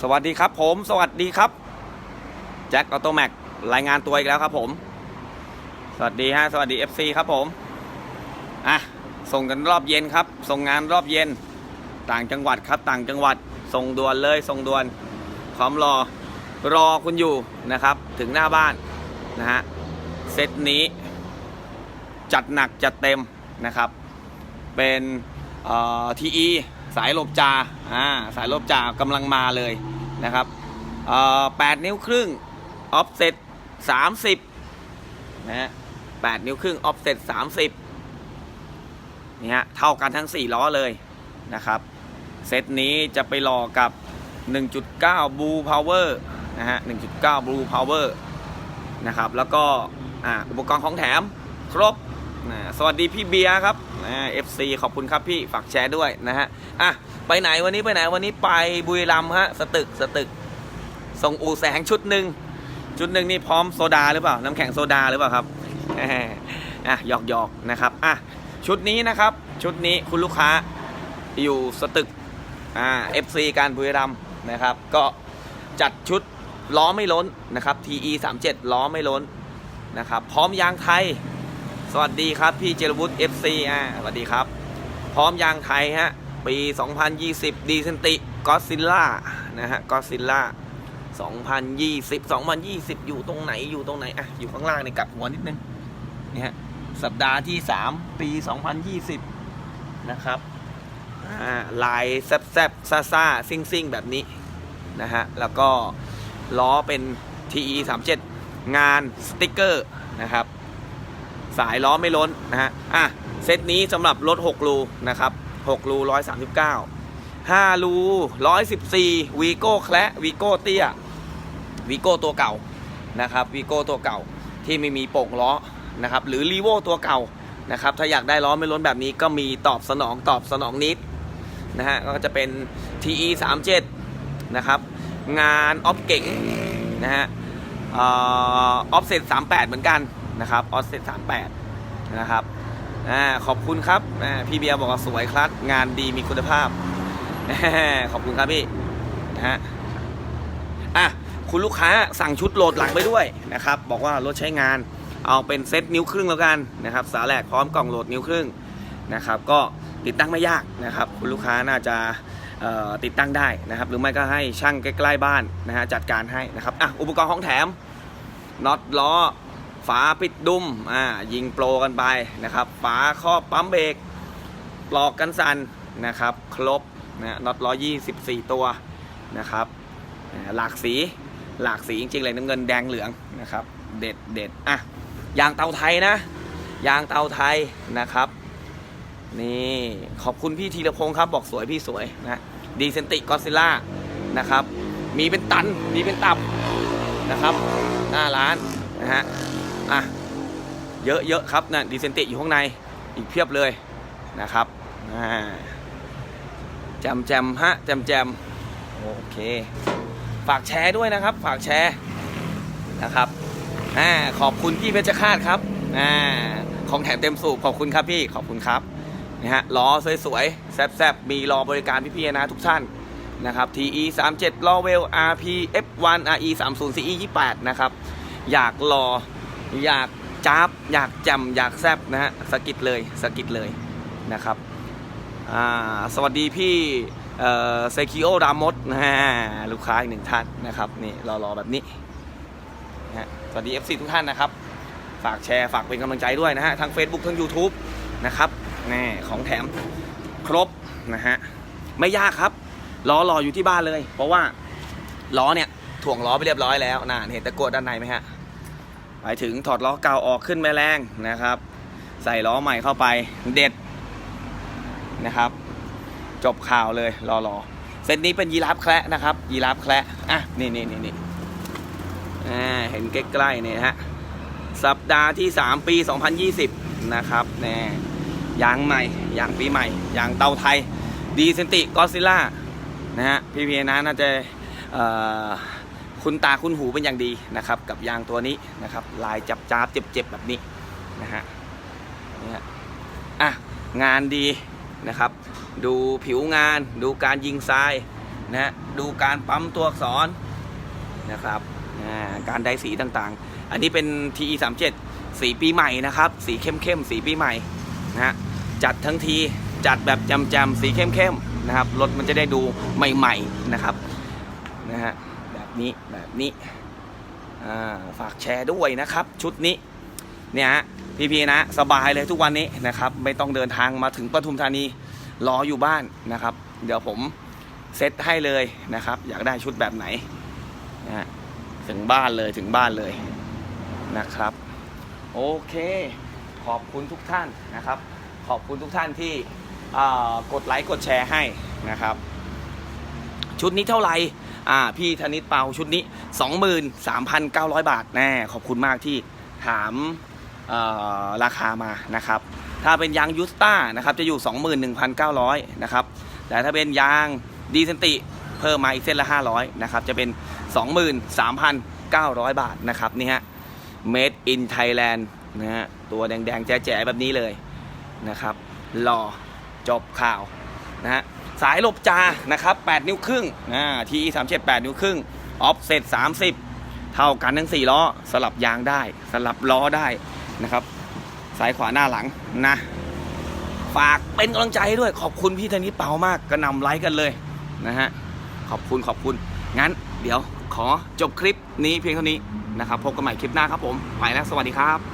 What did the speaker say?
สวัสดีครับผมสวัสดีครับแจ็คออโตแม็กรายงานตัวอีกแล้วครับผม สวัสดีฮะสวัสดี FC ครับผมอะส่งกันรอบเย็นครับ ส่งงานรอบเย็น ต่างจังหวัดครับ ต่างจังหวัดส่งด่วนเลยส่งด่วนพร้อมรอรอคุณอยู่นะครับ ถึงหน้าบ้านนะฮะเซตนี้ จัดหนักจัดเต็มนะครับ เป็นทีอี สายลบจาอ่าสายลบจากำลังมาเลยนะครับเอ่อแปดนิ้วครึ่งออฟเซ็ตสามสิบนะฮะแปดนิ้วครึ่งออฟเซ็ตสามสิบนี่ฮะเท่ากันทั้ง4ล้อเลยนะครับเซตนี้จะไปหลอกกับ 1.9 Blue Power นะฮะ 1.9 Blue Power นะครับ แล้วก็อ่าอุปกรณ์ของแถมครบ นะสวัสดีพี่เบียร์ครับนะ FC ขอบคุณครับพี่ฝากแชร์ด้วยนะฮะอะไปไหนวันนี้ไปไหนวันนี้ไปบุรีรัมย์ฮะสตึกสตึก ส่งอูแสงชุดหนึ่งชุดหนึ่งนี่พร้อมโซดาหรือเปล่า น้ำแข็งโซดาหรือเปล่าครับอะหยอกหยอกนะครับอะชุดนี้นะครับ ชุดนี้คุณลูกค้าอยู่สตึกอ่า FC การบุรีรัมย์นะครับ ก็จัดชุดล้อไม่ล้นนะครับ TE 37 ล้อไม่ล้นนะครับ พร้อมยางไทย สวัสดีครับ พี่เจรวุฒิ FC อ่าสวัสดีครับ พร้อมยางไทยฮะ ปี 2020 ดีเซนติกอซิลล่านะฮะกอซิลล่า2020 2020 อยู่ตรงไหนอยู่ตรงไหนอะอยู่ข้างล่างในกลับหัวนิดนึงนี่ฮะสัปดาห์ที่ 3 ปี 2020 นะครับอ่าลายแซบแซบซาซาซิ่งซิ่งแบบนี้นะฮะแล้วก็ล้อเป็น TE 37 งานสติกเกอร์นะครับ สายล้อไม่ล้นนะฮะอะเซตนี้สำหรับรถ6รูนะครับ6รู139 5รู114วีโก้แคละวีโก้เตี้ยวีโก้ตัวเก่านะครับวีโก้ตัวเก่าที่ไม่มีโป่งล้อนะครับหรือรีโวตัวเก่านะครับถ้าอยากได้ล้อไม่ล้นแบบนี้ก็มีตอบสนองตอบสนองนิดนะฮะก็จะเป็น TE 37นะครับงานออฟเก๋งนะฮะออฟเซ็ต38 เหมือนกัน นะครับออฟเซ็ต38นะครับอ่าขอบคุณครับอ่าพี่เบียร์บอกว่าสวยครับงานดีมีคุณภาพ ขอบคุณครับพี่นะฮะอะคุณลูกค้าสั่งชุดโหลดหลังไปด้วยนะครับ บอกว่ารถใช้งานเอาเป็นเซตนิ้วครึ่งแล้วกันนะครับสาแหลกพร้อมกล่องโหลดนิ้วครึ่งนะครับ ก็ติดตั้งไม่ยากนะครับ คุณลูกค้าน่าจะติดตั้งได้นะครับ หรือไม่ก็ให้ช่างใกล้ ๆ บ้านนะฮะจัดการให้นะครับอะอุปกรณ์ของแถมน็อตล้อ ฝาปิดดุมอ่ายิงโปรกันไปนะครับฝาครอบปั๊มเบรกปลอกกันสันนะครับ ครบนะน็อตล้อ24ตัวนะครับหลากสีหลากสีจริงๆเลยน้ำเงินแดงเหลืองนะครับ เด็ดเด็ดอะยางเตาไทยนะยางเตาไทยนะครับ นี่ขอบคุณพี่ธีรพงศ์ครับบอกสวยพี่สวยนะดีเซนติกอซิล่านะครับ มีเป็นตัน มีเป็นตับนะครับ หน้าร้านนะฮะ อะเยอะๆครับนะดีเซนติอยู่ข้างในอีกเพียบเลยนะครับอ่าแจมแจมฮะแจมแจมโอเค ฝากแชร์ด้วยนะครับ ฝากแชร์นะครับอ่าขอบคุณพี่เพชรฆาตครับอ่าของแถมเต็มสูบขอบคุณครับพี่ขอบคุณครับนะฮะล้อสวยๆแซบๆมีรอบริการพี่ๆนะทุกท่านนะครับ TE 37 l o w e l RP F1 RE 30 CE 28นะครับ อยากรอ อยากจับอยากจำอยากแซบนะฮะสะกิดเลยสะกิดเลยนะครับสวัสดีพี่เซคิโอรามดนะฮะลูกค้าอีกหนึ่งท่านนะครับนี่รอรอแบบนี้นะสวัสดี FC ทุกท่านนะครับ ฝากแชร์ฝากเป็นกำลังใจด้วยนะฮะทั้ง Facebook ทั้ง YouTube นะครับนี่ของแถมครบนะฮะไม่ยากครับล้อรออยู่ที่บ้านเลย เพราะว่าล้อเนี่ยถ่วงล้อไปเรียบร้อยแล้วนะเห็นตะกั่วด้านในไหมฮะ หมายถึงถอดล้อเก่าออกขึ้นแม่แรงนะครับ ใส่ล้อใหม่เข้าไปเด็ดนะครับ จบข่าวเลยรอรอเซตนี้เป็นยีราฟแคระนะครับยีราฟแคระอะนี่นี่นี่นี่อ่าเห็นใกล้ๆเนี่ยฮะสัปดาห์ที่ 3 ปี 2020 นะครับแน่ยางใหม่ยางปีใหม่ยางเตาไทยดีเซนติกอซิล่านะฮะพี่พีนะน่าจะเอ่อ คุณตาคุณหูเป็นอย่างดีนะครับ กับยางตัวนี้นะครับ ลายจับจ้าบเจ็บๆแบบนี้นะฮะนี่ฮะอะงานดีนะครับ ดูผิวงาน ดูการยิงทรายนะฮะดูการปั๊มตัวอักษรนะครับการได้สีต่างๆ อันนี้เป็น TE 3 7สีปีใหม่นะครับ สีเข้มๆ สีปีใหม่นะฮะจัดทั้งทีจัดแบบจำๆสีเข้มๆนะครับรถมันจะได้ดูใหม่ ๆ นะครับนะฮะ นี้แบบนี้ฝากแชร์ด้วยนะครับ ชุดนี้เนี่ยพี่ๆนะสบายเลยทุกวันนี้นะครับ ไม่ต้องเดินทางมาถึงปทุมธานีรออยู่บ้านนะครับ เดี๋ยวผมเซตให้เลยนะครับ อยากได้ชุดแบบไหนนะถึงบ้านเลยถึงบ้านเลยนะครับ โอเค ขอบคุณทุกท่านนะครับ ขอบคุณทุกท่านที่กดไลค์กดแชร์ให้นะครับ ชุดนี้เท่าไหร่อ่าพี่ธนิตเปาชุดนี้ 23,900 บาทแน่ขอบคุณมากที่ถามอ่อราคามานะครับ ถ้าเป็นยางยูสต้านะครับจะอยู่ 21,900นะครับแต่ถ้าเป็นยางดีเซนติเพิ่มมาอีกเส้นละ 500นะครับจะเป็น 23,900 บาทนะครับนี่ฮะ Made in Thailand นะฮะตัวแดงๆแจ๋ๆแบบนี้เลยนะครับรอจบข่าวนะฮะ สายหลบจานะครับ8นิ้วครึ่งอ่าทีสามเจ็ดแปดนิ้วครึ่งออฟเซต30เท่ากันทั้ง4ล้อสลับยางได้ สลับล้อได้นะครับซ้ายขวาหน้าหลังนะ ฝากเป็นกำลังใจด้วยขอบคุณพี่ธนิเปามากกระนำไลค์กันเลยนะฮะขอบคุณขอบคุณงั้น เดี๋ยวขอจบคลิปนี้เพียงเท่านี้นะครับพบกันใหม่คลิปหน้าครับผม ไปแล้วสวัสดีครับ